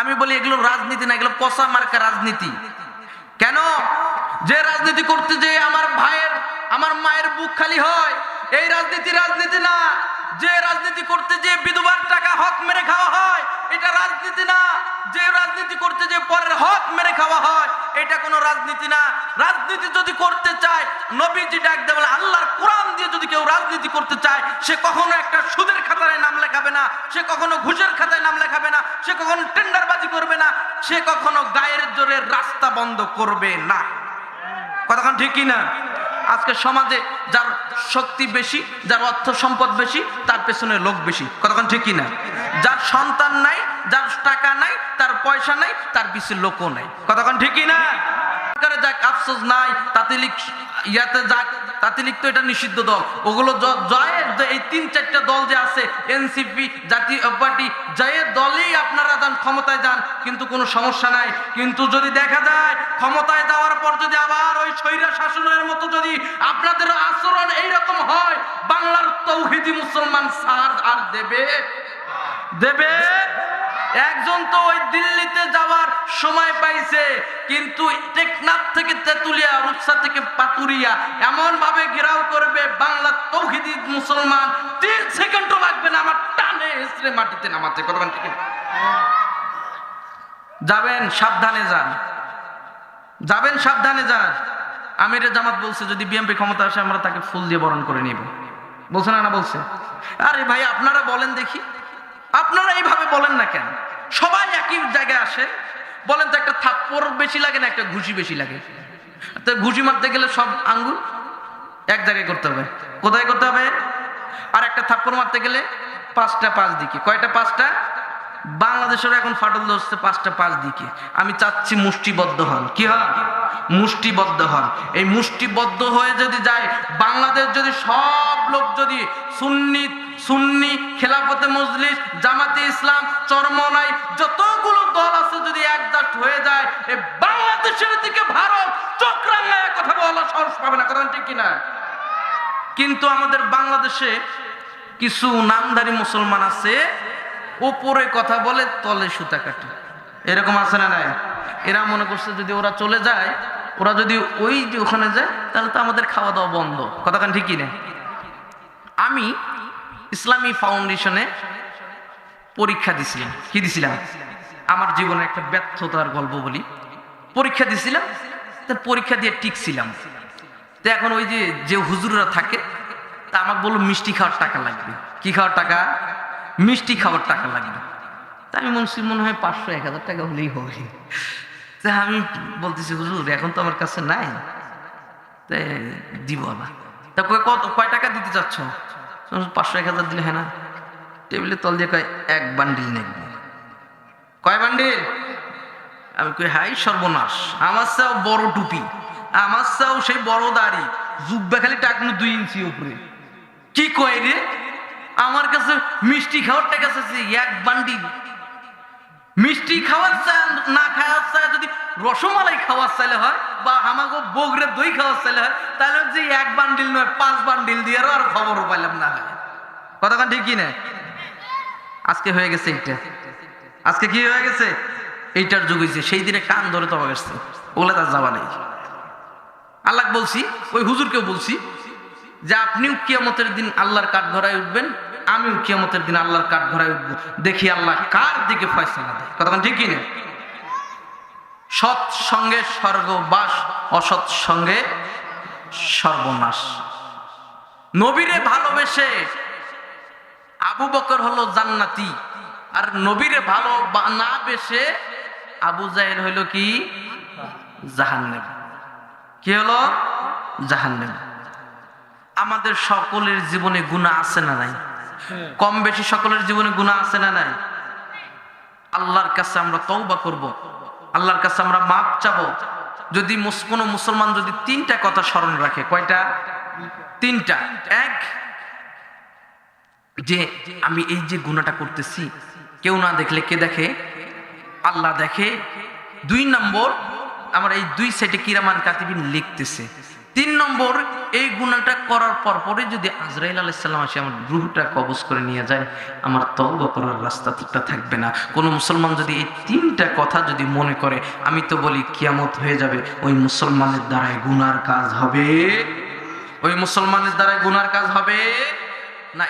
আমি বলি এগুলো রাজনীতি না, এগুলো পচা মার্কা রাজনীতি। কেন? যে রাজনীতি করতে যে আমার ভাইয়ের, আমার মায়ের বুক খালি হয়, এই রাজনীতি রাজনীতি না। যে রাজনীতি করতে যে বিধবার টাকা হক মেরে খাওয়া হয়, এটা রাজনীতি না। যে রাজনীতি করতে যে পরের হক মেরে খাওয়া হয়, এটা কোনো রাজনীতি না। রাজনীতি যদি করতে চায়, নবীজি ডাক দেবে আল্লাহর কোরআন দিয়ে যদি কেউ রাজনীতি করতে চায়, সে কখনো একটা সুদের খাতায় নাম লেখাবে না, সে কখনো ঘুষের খাতায় নাম লেখাবে না। সে কখনো টেন্ডারবাজি করবে না, সে কখনো গায়ের জোরে রাস্তা বন্ধ করবে না। কথাখান ঠিক না আজকে সমাজে যার শক্তি বেশি, যার অর্থ সম্পদ বেশি, তার পেছনে লোক বেশি। কতক্ষণ ঠিক না যার সন্তান নাই, যার টাকা নাই, তার পয়সা নাই, তার পিছনে লোকও নাই। কতক্ষণ ঠিকই না আফসোস নাই তাতিলিক ইয়াতে যাক তাতিলিক তো এটা নিষিদ্ধ দল। ওগুলো জয়ের এই তিন চারটা দল যে আছে এনসিপি জাতীয় পার্টি, জয়ের দলেই আপনারা যান, ক্ষমতায় যান, কিন্তু কোনো সমস্যা নাই। কিন্তু যদি দেখা যায়, ক্ষমতায় যাওয়ার পর যদি আবার ওই স্বৈরা শাসনের মতো যদি আপনাদের আচরণ এইরকম হয়, বাংলার তৌহিদি মুসলমান সার আর দেবে? দেবে? একজন তো ওই দিল্লিতে যাওয়ার সময় পাইছে, কিন্তু টেকনাথ থেকে তেতুলিয়া, রূপসা থেকে পাতুরিয়া এমন ভাবে ঘেরাও করবে, বাংলা তৌহিদি মুসলমান, তিন সেকেন্ডও লাগবে না, আমার টানে এসরে মাটিতে নামাতে কতক্ষণ ঠিক যাবেন, সাবধানে যান। যাবেন, সাবধানে যান। আমির জামাত বলছে, যদি বিএমপি ক্ষমতা আসে, আমরা তাকে ফুল দিয়ে বরণ করে নিব। বলছে না না বলছে। আরে ভাই, আপনারা বলেন দেখি। আপনারা এইভাবে বলেন না কেন? সবাই একই জায়গায় আসে, বলেন তো একটা থাপ্পড় বেশি লাগে না, একটা ঘুষি বেশি লাগে? তো ঘুষি মারতে গেলে সব আঙ্গুল এক জায়গায় করতে হবে। কোথায় করতে হবে? আর একটা থাপ্পড় মারতে গেলে পাঁচটা পাঁচ দিকে। কয়টা পাঁচটা? বাংলাদেশের এখন ফাটল ধরছে পাঁচটা পাঁচ দিকে। আমি চাচ্ছি মুষ্টিবদ্ধ হন। কি হন? মুষ্টিবদ্ধ হন। এই মুষ্টিবদ্ধ হয়ে যদি যায়, বাংলাদেশ যদি সব লোক যদি সুন্নি সুন্নি, খেলাফতে মজলিস, জামাতে ইসলাম, চরমনাই, যতগুলো দল আছে যদি একজাট হয়ে যায় এই বাংলাদেশের দিকে ভারত চোখ কথা বলা সাহস পাবে না। কথা ঠিক কিনা? কিন্তু আমাদের বাংলাদেশে কিছু নামধারী মুসলমান আছে, ওপরে কথা বলে তলে সুতা কাটে। এরকম আছে না নাই? এরা মনে করছে যদি ওরা চলে যায় ওরা যদি ওই যে ওখানে যায়, তাহলে তো আমাদের খাওয়া দাওয়া বন্ধ কথাখান ঠিকই না? আমি ইসলামী ফাউন্ডেশনে পরীক্ষা দিছিলাম। কি দিছিলাম? আমার জীবনে একটা ব্যর্থতার গল্প বলি। পরীক্ষা দিছিলাম পরীক্ষা দিয়ে টিকছিলাম। তো এখন ওই যে যে হুজুররা থাকে, তা আমাকে বলল, মিষ্টি খাওয়ার টাকা লাগবে। কি খাওয়ার টাকা? মিষ্টি খাওয়ার টাকা লাগবে। তা আমি মনে মনে হয় পাঁচশো, এক হাজার টাকা হলেই হবে। তা আমি বলতেছি, হুজুর, এখন তো আমার কাছে নাই। তা দিব না তা কত, কয় টাকা দিতে চাচ্ছ? পাঁচশো, এক হাজার দিলে হ্যাঁ না। টেবিলের তল দিয়ে কয়, এক বান্ডিল নেব। কয় বান্ডিল? আমি কই, হাই সর্বনাশ, আমার চাও বড় টুপি, আমার চাও সেই বড় দাড়ি, জুব্বা খালি টাকনু দুই ইঞ্চি উপরে। কি কয় রে? আমার কাছে মিষ্টি খাওয়ার টাকা আছে এক বান্ডিল। মিষ্টি খাওয়ার চা না খাওয়ার চা যদি রসমালাই খাওয়ার চাইলে হয় বা আমাকে বগরে দই খাওয়ার চাইলে হয়, তাহলে যে এক বান্ডিল নয়, পাঁচ বান্ডিল দিয়ে আর খবরও পাইলাম না হয় কতক্ষণ ঠিক কি না? আজকে হয়ে গেছে এইটা। আজকে কি হয়ে গেছে? এইটার যুগ হয়েছে সেই দিনে কান ধরে তবা গেছে ওগুলা তার যাওয়া নেই। আল্লাহ বলছি, ওই হুজুরকেও বলছি যে আপনিও কিয়ামতের দিন আল্লাহর কাঠ ধরায় উঠবেন আমিও কিয়ামতের দিন আল্লাহর কাঠ ধরায় উঠবো। দেখি আল্লাহ কার দিকে ফয়সালা দেয়। কতক্ষণ ঠিক কিনা সৎ সঙ্গে স্বর্গবাস, অসৎ সঙ্গে সর্বনাশ। নবীরে ভালোবেসে আবু বকর হলো জান্নাতি, আর নবীরে ভালো না বেসে আবু জাহেল হইল কি? জাহান্নাম। কি হলো? জাহান্নাম। আমাদের সকলের জীবনে গুণা আছে না নাই? কম বেশি সকলের জীবনে গুণা আছে না নাই? আল্লাহর কাছে আমরা তওবা করব। আল্লাহর কাছে আমরা মাপ চাবো। যদি কোনো মুসলমান যদি তিনটা কথা স্মরণ রাখে, কয়টা? তিনটা। এক, যে আমি এই যে গুণাটা করতেছি, কেউ না দেখলে কে দেখে? আল্লাহ দেখে। দুই নম্বর, আমার এই দুই সাইডে কিরামান কাতিবিন লিখতেছে। তিন নম্বর, এই গুণাটা করার পর পরে যদি আজরাইল আলাইসাল্লাম আসে, আমার রুহটা কবজ করে নিয়ে যায়, আমার তওবা করার রাস্তাটা থাকবে না। কোনো মুসলমান যদি এই তিনটা কথা যদি মনে করে, আমি তো বলি কিয়ামত হয়ে যাবে, ওই মুসলমানের দ্বারাই গুনার কাজ হবে। ওই মুসলমানের দ্বারাই গুনার কাজ হবে। না